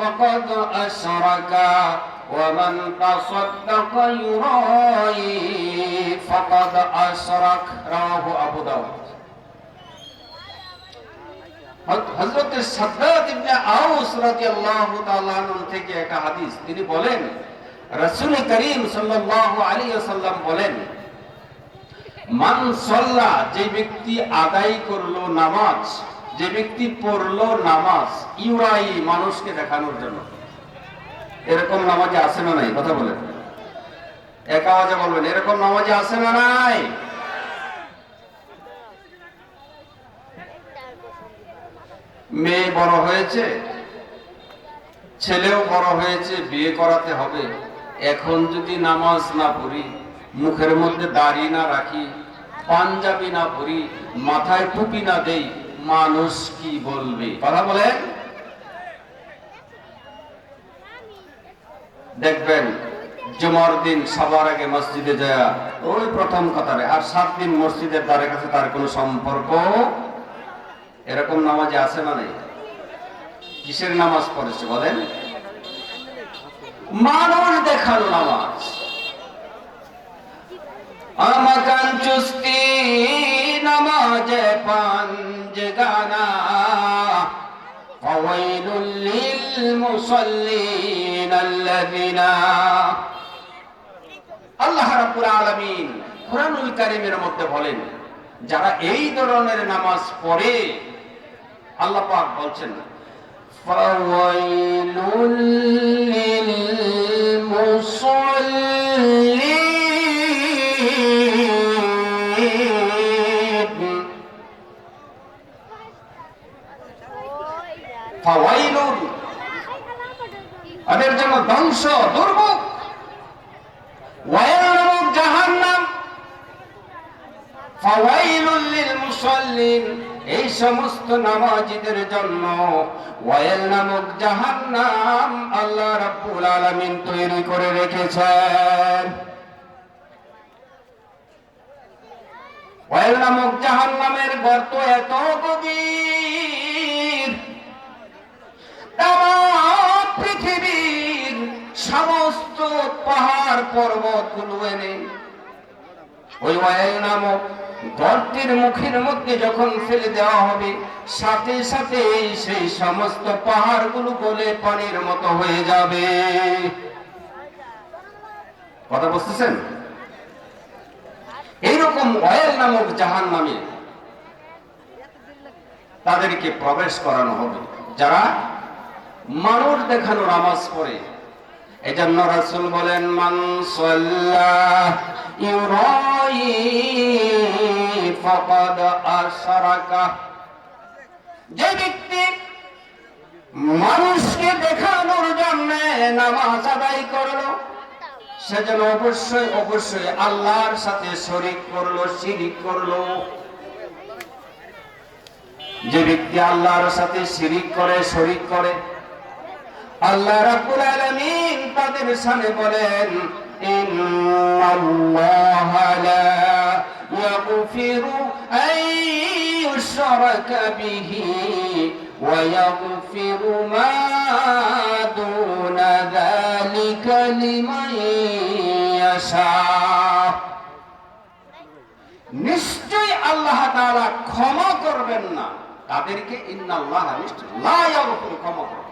فقد أشرك ومن تصدق يرائي فقد أشرك رواه أبو داود হযরত সাদ্দাত ইবনে আউস রাদিয়াল্লাহু তাআলা আনহু থেকে একটা হাদিস তিনি বলেন রাসূল করিম সাল্লাল্লাহু আলাইহি ওয়াসাল্লাম বলেন মান সাল্লা যে ব্যক্তি আদায় করলো নামাজ যে ব্যক্তি পড়ল নামাজ, ইউরাই মানুষকে দেখানোর জন্য। এরকম নামাজে আসে না নাই? কথা বলেন। এক আওয়াজে বলবেন, এরকম নামাজে আসে না নাই? মেয়ে বড় হয়েছে, ছেলেও বড় হয়েছে, বিয়ে করাতে হবে। এখন যদি নামাজ না পড়ি, মুখের মধ্যে দাড়ি না রাখি, পাঞ্জাবি না পরি, মাথায় টুপি না দেই মানুষ কি বলবে? কথা বলেন। দেখবেন, জুমার দিন সবার আগে মসজিদে যায়। ওই প্রথম কাতারে আর সাত দিন মসজিদের দ্বারের কাছে তার কোনো সম্পর্ক এরকম নামাজে আছে মানে? কিসের নামাজ পড়েছে বলেন? মানুষ দেখানো নামাজ। আমাকান চুস্তি নামাজে للمصلين الذين আল্লাহ রাব্বুল আলামিন কোরআনুল কারীমের মধ্যে বলেন যারা এই ধরনের নামাজ পড়ে আল্লাহ পাক বলছেন ফাওয়াইলুল লিল মুসাল্লিন ফাওয়াইলুন তাদের জন্য ধ্বংস, দুর্ভোগ। নামক ফাওয়াইলুল মুসাল্লিন, এই সমস্ত জন্য নামক জাহান্নাম আল্লাহ রাব্বুল আলামিন তৈরি করে রেখেছেন। ওয়াইল নামক জাহান্নামের গর্ত এত গভীর পাহাড় পর্বতগুলো এনে ওই ওয়াইল নামক গর্তের মুখের মধ্যে যখন ফেলে দেওয়া হবে, সাথে সাথে সেই সমস্ত পাহাড়গুলো গলে পানির মতো হয়ে যাবে। কথা বুঝতেছেন? এইরকম ওয়াইল নামক জাহান নামে তাদেরকে প্রবেশ করানো হবে। যারা মানুষ দেখানো নামাজ পড়ে এজন্য রাসূল বলেন, মান সাল্লাহ ইউরাই ফাকাদ আশরাকা। যে ব্যক্তি মানুষকে দেখানোর জন্য নামাজ আদায় করল, সে যেন অবশ্যই অবশ্যই আল্লাহর সাথে শরিক করল, শিরিক করল। যে ব্যক্তি আল্লাহর সাথে শিরিক করে, শরিক করে আল্লাহ রাব্বুল আলামিন তাদের সামনে বলেন, ইন্নাল্লাহা লা ইয়াগফিরু আন ইউশরাকা বিহি ওয়া ইয়াগফিরু মা দুনা যালিকা লিমান ইয়াশা. নিশ্চয় আল্লাহ তাআলা ক্ষমা করবেন না। তাদেরকে ইন্নাল্লাহ নিশ্চয় লা ইয়াগফিরু ক্ষমা করবেন।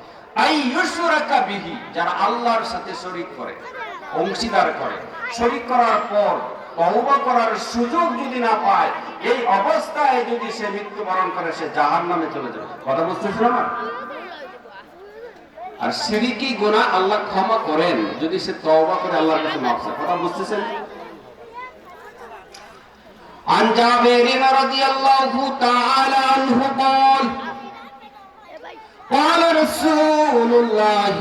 বিহি যারা আল্লাহর সাথে শরীক করে অংশীদার করে শরীক করার পর তওবা করার সুযোগ যদি না পায় এই অবস্থায় যদি সে মৃত্যুবরণ করে সে জাহান্নামে চলে যাবে কথা বুঝতেছিল না আর সিরিকি গুনাহ আল্লাহ ক্ষমা করেন যদি সে তওবা করে আল্লাহর কাছে মাফ চায় কথা বুঝতেছেন عن جابر رضي الله تعالى عنه قال قال رسول الله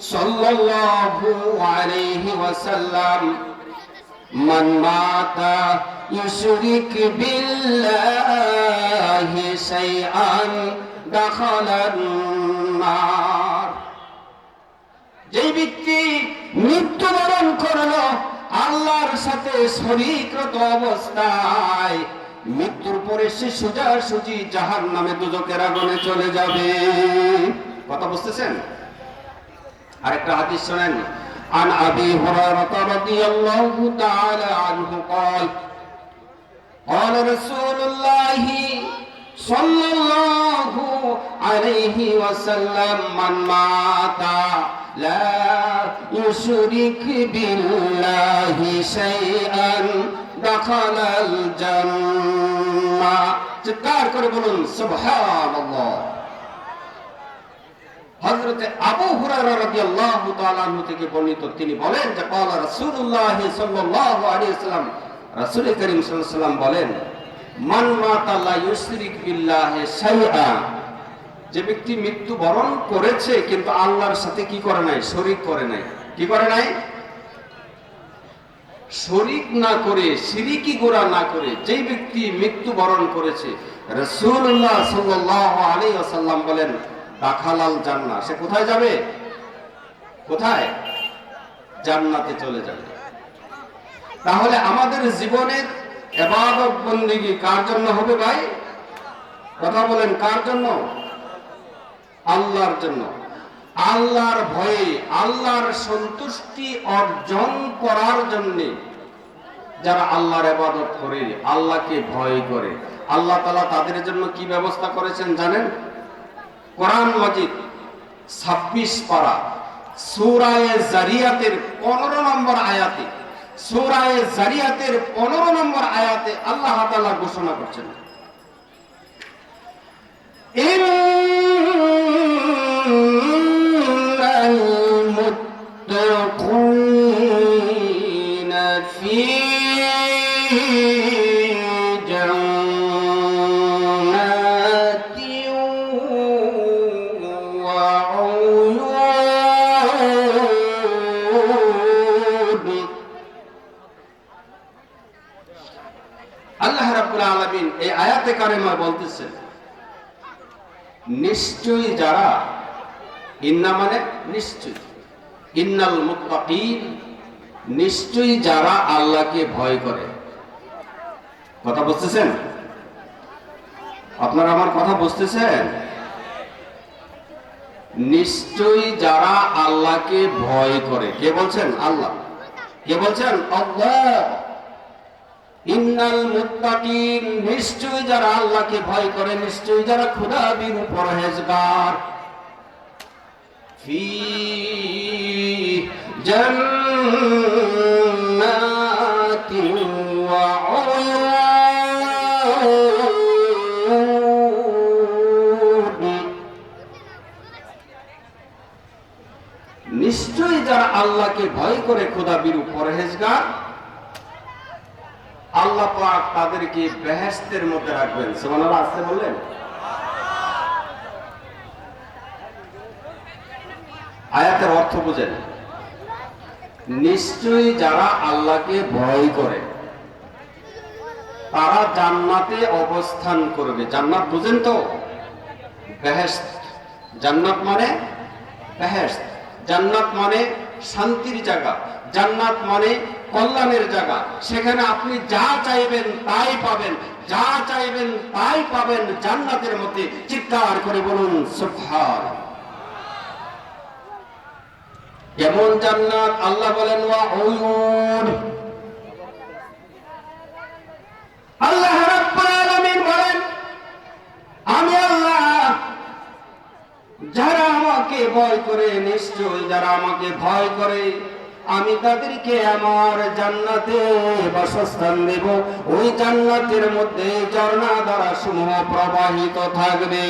صلى الله عليه وسلم من مات يشرك بالله شيئا دخل النار যে ব্যক্তি মৃত্যুবরণ করলো আল্লাহর সাথে শরীরত অবস্থায় মৃত্যুর পরে সে সোজা সুজি জাহান নামে দুজকের আগুনে চলে যাবে কথা বুঝতেছেন আরেকটা হাদিস শোনেন عن أبي هريرة رضي الله تعالى عنه قال قال رسول الله صلى الله عليه وسلم من مات لا يشرك بالله شيئا دخل الجنة চিৎকার করে বলুন সুবহানাল্লাহ হযরতে আবু হুরায়রা রাদিয়াল্লাহু তাআলা আনহু থেকে বর্ণিত তিনি বলেন যে ক্বালা রাসূলুল্লাহ সাল্লাল্লাহু আলাইহি ওয়াসাল্লাম রাসূল করিম সাল্লাল্লাহু আলাইহি ওয়াসাল্লাম বলেন মান মাতা লা ইউশরিক বিল্লাহি শাইআ যে ব্যক্তি মৃত্যু বরণ করেছে, কিন্তু আল্লাহর সাথে কি করে নাই? শরীক করে নাই। কি করে নাই? শরিক না করে, সিরিকি গোড়া না করে যেই ব্যক্তি মৃত্যু বরণ করেছে রসুল্লাহ সাল্লাহ বলেন, দাখালাল জান্না সে কোথায় যাবে? কোথায়? জান্নাতে চলে যাবে। তাহলে আমাদের জীবনের এবাদত বন্দিগি কার জন্য হবে ভাই? কথা বলেন, কার জন্য? আল্লাহর জন্য। আল্লাহর ভয়ে, আল্লাহর সন্তুষ্টি অর্জন করার জন্য যারা আল্লাহর ইবাদত করে, আল্লাহকে ভয় করে, আল্লাহ তাআলা তাদের জন্য কি ব্যবস্থা করেছেন জানেন? কোরআন মাজিদ ছাব্বিশ পারা, সুরায়ে জারিয়াতের পনেরো নম্বর আয়াতে, সুরায়ে জারিয়াতের পনেরো নম্বর আয়াতে আল্লাহ তাআলা ঘোষণা করছেন। إن এই আয়াতে নিশ্চয়ই যারা, ইন্না মানে নিশ্চয় ইন্নাল নিশ্চয়ই যারা আল্লাহকে ভয় করে। কথা বুঝতেছেন? আপনারা আমার কথা বুঝতেছেন? নিশ্চয়ই যারা আল্লাহকে ভয় করে। কে বলছেন? আল্লাহ। কে বলছেন? আল্লাহ। ইন্নাল মুত্তাকিন, নিশ্চয়ই যারা আল্লাহকে ভয় করে, নিশ্চয়ই যারা খোদা বিরু পরহেজগার নিশ্চয়ই যারা আল্লাহকে ভয় করে খোদা বিরু পরহেজগার আল্লাহ পাক তাদেরকে বেহেস্তের মধ্যে রাখবেন। সুবহানাল্লাহ, আসতে বললেন? আয়াতের অর্থ বুঝেন। নিশ্চয়ই যারা আল্লাহকে ভয় করে, তারা জান্নাতে অবস্থান করবে। জান্নাত বুঝেন তো? বেহেস্ত জান্নাত মানে বেহেস্ত জান্নাত মানে শান্তির জায়গা। জান্নাত মানে কল্যাণের জায়গা। সেখানে আপনি যা চাইবেন তাই পাবেন, যা চাইবেন তাই পাবেন জান্নাতের মধ্যে। চিৎকার করে বলুন, সুবহান। কেমন জান্নাত আল্লাহ বলেন আল্লাহ বলেন, আমি আল্লাহ, যারা আমাকে ভয় করে নিশ্চয় যারা আমাকে ভয় করে আমি তাদেরকে আমার জান্নাতে বাসস্থান দেব। ওই জান্নাতের মধ্যে ঝর্ণা দ্বারা সমূহ প্রবাহিত থাকবে।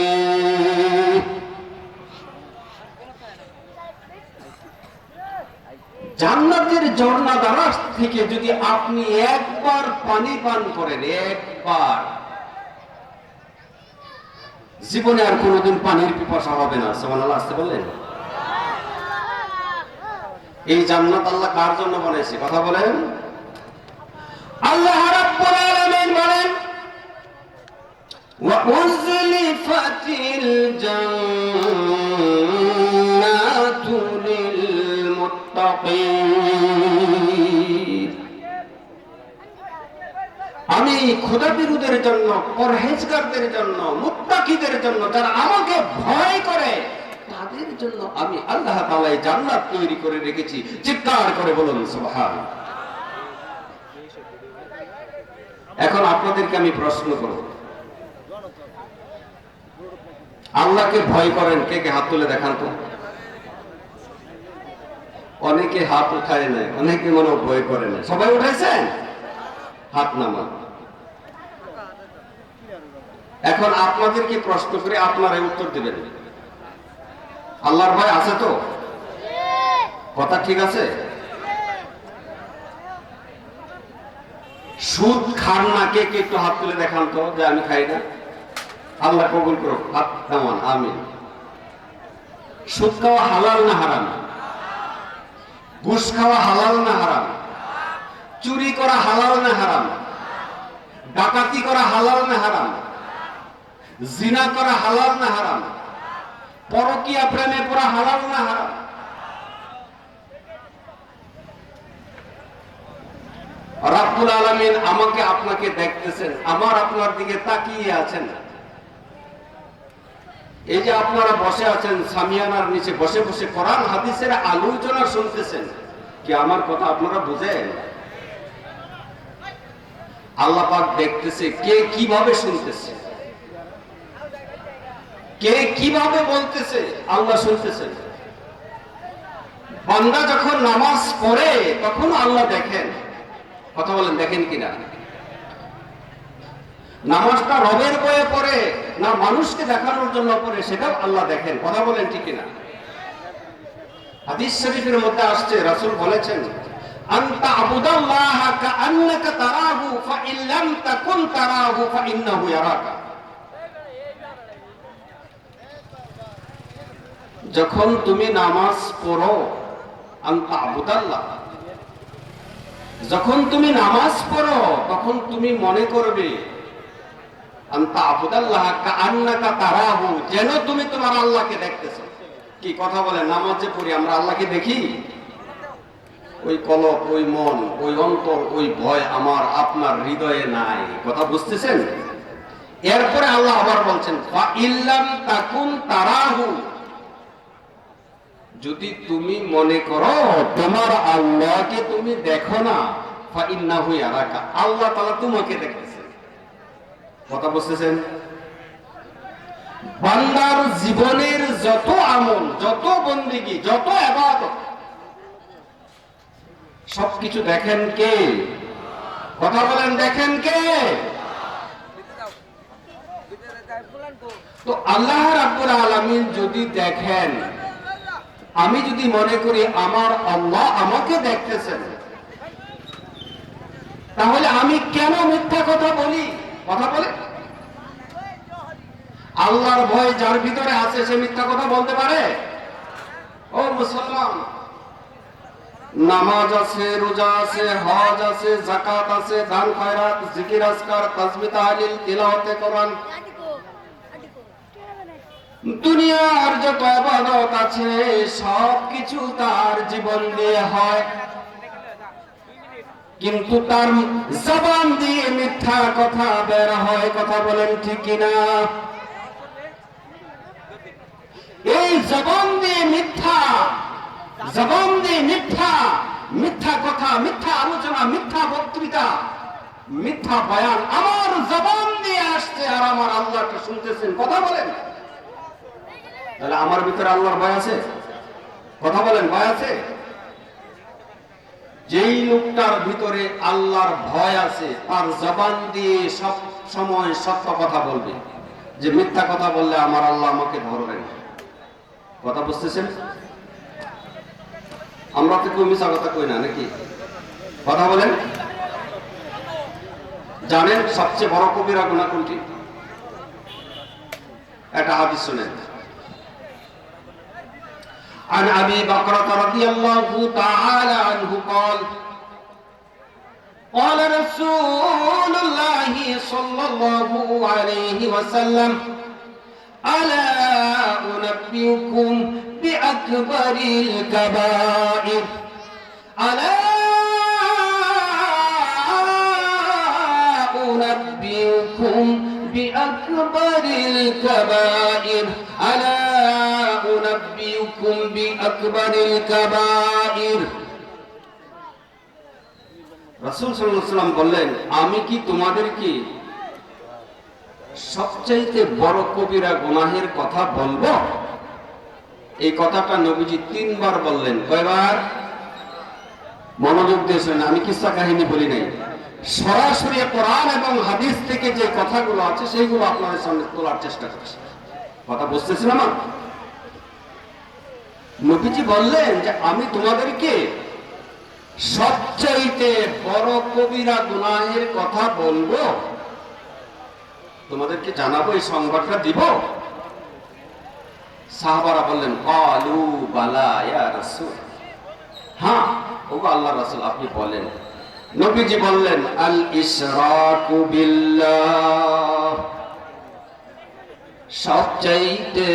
জান্নাতের ঝর্ণা দ্বারা থেকে যদি আপনি একবার পানি পান করেন, একবার। জীবনে আর কোনোদিন পানির পিপাসা হবে না সমান আসতে বললেন? এই জান্নাত আল্লাহ কার জন্য বলেছে কথা বলেন। আল্লাহ বলেন আমি খোদা বিরুদের জন্য, পরহেজগারদের জন্য মুক্তাকিদের জন্য, যারা আমাকে ভয় করে জন্য আমি আল্লাহ তাআলা জান্নাত তৈরি করে রেখেছি। চিৎকার করে বলুন, সুবহান। এখন আপনাদেরকে আমি প্রশ্ন করব। আল্লাহকে ভয় করেন, কে কে হাত তুলে দেখান তো? অনেকে হাত উঠায় না অনেকে মনে ভয় করে না সবাই উঠাইছেন? হাত নামান। এখন আপনাদেরকে প্রশ্ন করে আপনারা উত্তর দেবেন। আল্লাহর ভয় আছে তো? কথা ঠিক আছে? সুদ খান না, কে কে একটু হাত তুলে দেখান তো, যে আমি খাই না। আল্লাহ কবুল করো হাত নামান, আমিন। সুদ খাওয়া হালাল না হারাম? ঘুষ খাওয়া হালাল না হারাম? চুরি করা হালাল না হারাম? ডাকাতি করা হালাল না হারাম? জিনা করা হালাল না হারাম? পরকিয়া প্রেমে পড়া হালাল না হারাম? রাব্বুল আলামিন আমাকে আপনাকে দেখতেছেন, আমার আপনার দিকে তাকিয়ে আছেন। এই যে আপনারা বসে আছেন, সামিয়ানার নিচে বসে বসে কোরআন, হাদিসের আলোচনা শুনতেছেন, কি আমার কথা আপনারা বুঝেন? আল্লাহ পাক দেখতেছে, কে কীভাবে শুনতেছে? কে কীভাবে বলতেছে? আল্লাহ শুনতেছেন বান্দা যখন নামাজ পড়ে তখন আল্লাহ দেখেন। কথা বলেন, দেখেন কিনা? নামাজটা রবের বয়ে পড়ে, না মানুষকে দেখানোর জন্য পড়ে, সেটাও আল্লাহ দেখেন। কথা বলেন ঠিক কিনা? হাদিস শরীফের মধ্যে আসছে, রাসূল বলেছেন, আনতা আবুদাল্লাহ কাআন্নাকা তারাহু ফাইন লাম তাকুন তারাহু ফাইন্নাহু ইয়ারাকা। যখন তুমি নামাজ পড়ো যখন তুমি নামাজ পড়ো, তখন তুমি মনে করবে যেন তুমি তোমার আল্লাহকে দেখতেছো। কি কথা বলে নামাজে পড়ি, আমরা আল্লাহকে দেখি? ওই কলক ওই মন, ওই অন্তর, ওই ভয় আমার, আপনার হৃদয়ে নাই। কথা বুঝতেছেন? এরপরে আল্লাহ আবার বলছেন যদি তুমি মনে করো, তোমার আল্লাহকে তুমি দেখো না আল্লাহ তাআলা তোমাকে কথা বান্দার জীবনের যত আমল, যত বন্দিগি, যত সবকিছু দেখেন কে? কথা বলেন, দেখেন কে? তো আল্লাহ রাব্বুল আলামিন যদি দেখেন আমি যদি মনে করি আমার আল্লাহ আমাকে দেখতেছেন, তাহলে আমি কেন মিথ্যা কথা বলি? কথা বলে? আল্লাহর ভয় যার ভিতরে আছে, সে মিথ্যা কথা বলতে পারে? ও মুসলমান, নামাজ আছে, রোজা আছে, হজ আছে জাকাত আছে, দান, খয়রাত, জিকির, আজকার তাসবিহ তাহলিল, তিলাওয়াতে, কোরআন। দুনিয়ার যত আবাদত আছে সব তার জীবন দিয়ে হয়। কিন্তু তার জবান দিয়ে মিথ্যা কথা বের হয়, কথা বলেন ঠিক কিনা? এই জবান দিয়ে মিথ্যা, জবান দিয়ে মিথ্যা মিথ্যা কথা, মিথ্যা আলোচনা, মিথ্যা বক্তৃতা, মিথ্যা বয়ান আমার জবান দিয়ে আসছে আর আমার আল্লাহটা শুনতেছেন, কথা বলেন। তাহলে আমার ভিতরে আল্লাহর ভয় আছে? কথা বলেন, ভয় আছে? যেই লোকটার ভিতরে আল্লাহর ভয় আছে, তার জবান দিয়ে সব সময় সত্য কথা বলবে। যে মিথ্যা কথা বললে আমার আল্লাহ আমাকে ধরবেন। কথা বুঝতেছেন? আমরা তো কেউ মিশা কথা কই না, নাকি? কথা বলেন। জানেন সবচেয়ে বড় কবিরা গুণা কোনটি? একটা হাদিস শুনেন। عن أبي بكرة رضي الله تعالى عنه قال قال رسول الله صلى الله عليه وسلم ألا أنبئكم بأكبر الكبائر؟ ألا أنبئكم بأكبر الكبائر؟ ألا أنبئكم أنبئكم بأكبر الكبائر রাসূল সাল্লাল্লাহু আলাইহি সাল্লাম বললেন আমি কি তোমাদেরকে সবচাইতে বড় কবিরা গুনাহের কথা বলবো এই কথাটা নবীজি তিনবার বললেন কয়বার মনোযোগ দিয়েছেন আমি কিসা কাহিনী বলি নাই সরাসরি কোরআন এবং হাদিস থেকে যে কথাগুলো আছে সেইগুলো আপনাদের সামনে তোলার চেষ্টা করছি কথা বুঝতেছেন আমার নবীজি বললেন যে, আমি তোমাদেরকে সবচাইতে বড় কবিরা গুনাহের কথা বলব। তোমাদেরকে জানাব, এই সংবাদটা দিব। সাহাবারা বললেন আলু বালা ইয়া রাসূল। হ্যাঁ ওগো আল্লাহ রাসূল, আপনি বলেন। নবীজি বললেন আল ইশরাকু বিল্লাহ। সবচাইতে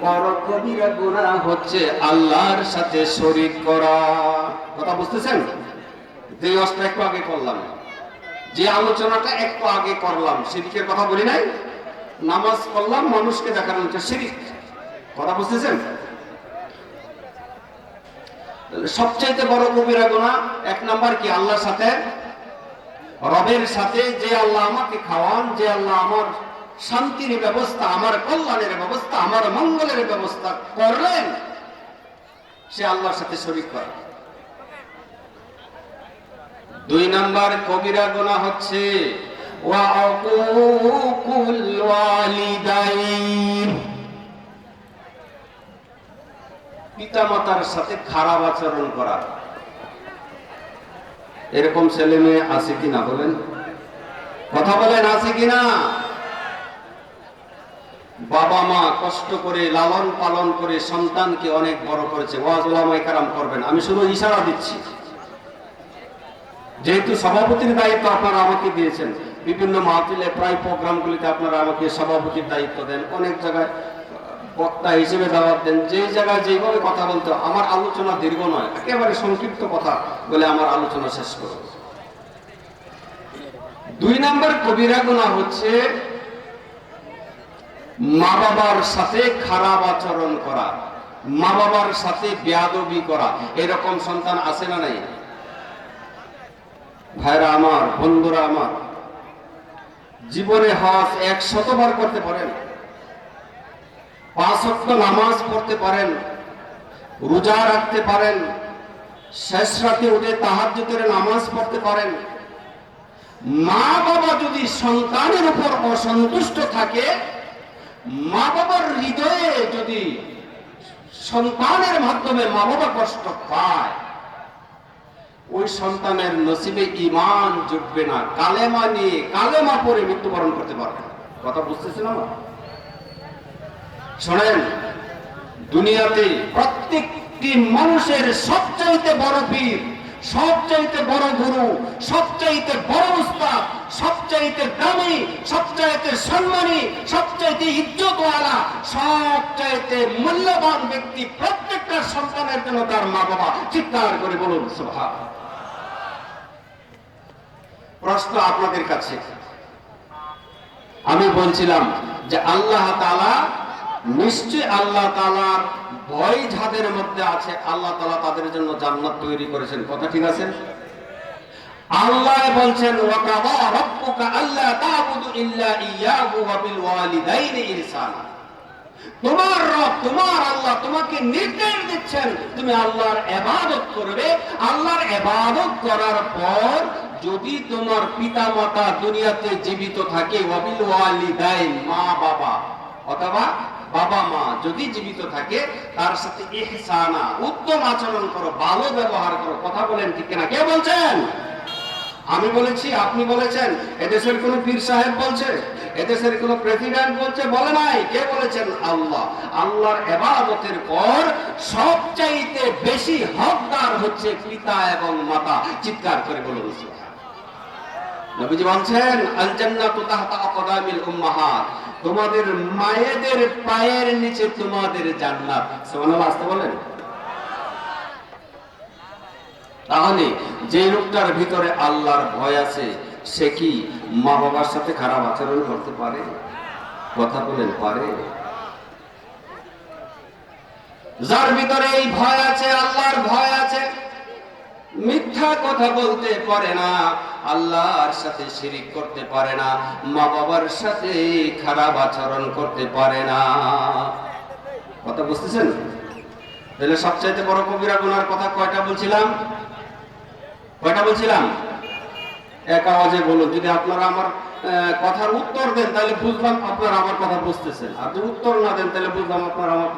বড় কবিরা গুনাহ হচ্ছে আল্লাহর সাথে শরীক করা। কথা বুঝতেছেন? যে অস্ত্র একটু আগে করলাম, যে আলোচনাটা একটু আগে করলাম, শিরিকের কথা বলি নাই? নামাজ পড়লাম, মানুষকে দেখানো হচ্ছে শিরিক। কথা বুঝতেছেন? সবচাইতে বড় কবিরা গুনাহ এক নাম্বার কি? আল্লাহর সাথে? রবের সাথে যে আল্লাহ আমাকে খাওয়ান, যে আল্লাহ আমার শান্তির ব্যবস্থা, আমার কল্যাণের ব্যবস্থা, আমার মঙ্গলের ব্যবস্থা করলেন সে আল্লাহর সাথে শরীক করে দুই নাম্বার কবিরা গোনা হচ্ছে ওয়ালিদাইন। পিতামাতার সাথে খারাপ আচরণ করা। এরকম ছেলে মেয়ে আছে কিনা বলেন? কথা বলেন, আছে কিনা? বাবা মা কষ্ট করে, লালন পালন করে সন্তানকে অনেক বড় করেছে। ওয়াজ করবেন। আমি শুধু ইশারা দিচ্ছি। যেহেতু সভাপতির দায়িত্ব আপনারা আমাকে দিয়েছেন, বিভিন্ন মাহফিলে প্রায় প্রোগ্রামগুলিতে আপনারা আমাকে সভাপতির দায়িত্ব দেন। অনেক জায়গায় বক্তা হিসেবে দাওয়াত দেন। যে জায়গায় যেভাবে কথা বলতে আমার আলোচনা দীর্ঘ নয়, একেবারে সংক্ষিপ্ত কথা বলে আমার আলোচনা শেষ করব। দুই নম্বর কবিরা গুণা হচ্ছে মা বাবার সাথে খারাপ আচরণ করা মা বাবার সাথে বেয়াদবি করা, এরকম সন্তান আছে না নাই? ভাইরা আমার, বন্ধুরা আমার, জীবনে হজ এক শতবার করতে পারেন, পাঁচ অক্ট নামাজ পড়তে পারেন, রোজা রাখতে পারেন, শেষ রাতে উঠে তাহাজ্জুদের নামাজ পড়তে পারেন। মা বাবা যদি সন্তানের উপর অসন্তুষ্ট থাকে মা বাবার হৃদয়ে যদি সন্তানের মাধ্যমে মা বাবা কষ্ট পায়, ওই সন্তানের নসিবে ইমান জুটবে না। কালেমা নিয়ে কালেমা পরে মৃত্যুবরণ করতে পারবে কথা বুঝতেছেন আমার? শোনেন, দুনিয়াতে প্রত্যেকটি মানুষের সবচাইতে বড় পীর সবচাইতে বড় গুরু, সবচাইতে বড় উস্তাদ, সবচাইতে দামি, সবচাইতে সম্মানী, সবচাইতে ইজ্জতওয়ালা, সবচাইতে মূল্যবান ব্যক্তি প্রত্যেকটা সন্তানের জন্য তার মা বাবা চিৎকার করে বলুন সুবহান প্রশ্ন আপনাদের কাছে। আমি বলছিলাম যে আল্লাহ তালা নিশ্চয় আল্লাহ তালার ভয় যাদের মধ্যে আছে। আল্লাহ তালা তাদের জন্য জান্নাত তৈরি করেছেন। কথা ঠিক আছে? আল্লাহ বলছেন তোমার রব, তোমার আল্লাহ তোমাকে নির্দেশ দিচ্ছেন, তুমি আল্লাহর করবে। আল্লাহর করার পর যদি তোমার পিতা মাতা দুনিয়াতে জীবিত থাকে মা বাবা অথবা বাবা মা যদি জীবিত থাকে, তার সাথে ইহসানা, উত্তম আচরণ করো, ভালো ব্যবহার করো, কথা বলেন ঠিক কিনা, কে বলছেন? আমি বলেছি, আপনি বলেছেন, এদেশের কোন পীর সাহেব বলছে, এদেশের কোন প্রেসিডেন্ট বলছে, বলে নাই, কে বলেছেন? আল্লাহ। আল্লাহর এবাদতের পর সবচাইতে বেশি হকদার হচ্ছে পিতা এবং মাতা। চিৎকার করে বলুন সুবহান। নবীজি বলছেন আকদামিল উম্মাহাত। তোমাদের মায়েদের পায়ের নিচে তোমাদের জান্নাত। সুবহানাল্লাহ বলেন। তাহলে যে লোকটার ভিতরে আল্লাহর ভয় আছে, সে কি মা বাবার সাথে খারাপ আচরণ করতে পারে? কথা বলেন, পারে। যার ভিতরে এই ভয় আছে, আল্লাহর ভয় আছে মিথ্যা কথা বলতে পারে না, আল্লাহর সাথে শিরিক করতে পারে না মা বাবার সাথে খারাপ আচরণ করতে পারে না। কথা বুঝতেছেন? তাহলে সবচাইতে বড় কবিরা গুনার কথা কয়টা বলছিলাম? কয়টা বলছিলাম? এক আওয়াজে বলুন, যদি আপনারা আমার কথার উত্তর দেন, তাহলে বুঝলাম আপনারা আমার কথা বুঝতেছেন। আর যদি উত্তর না দেন, তাহলে বুঝলাম আপনারা আমার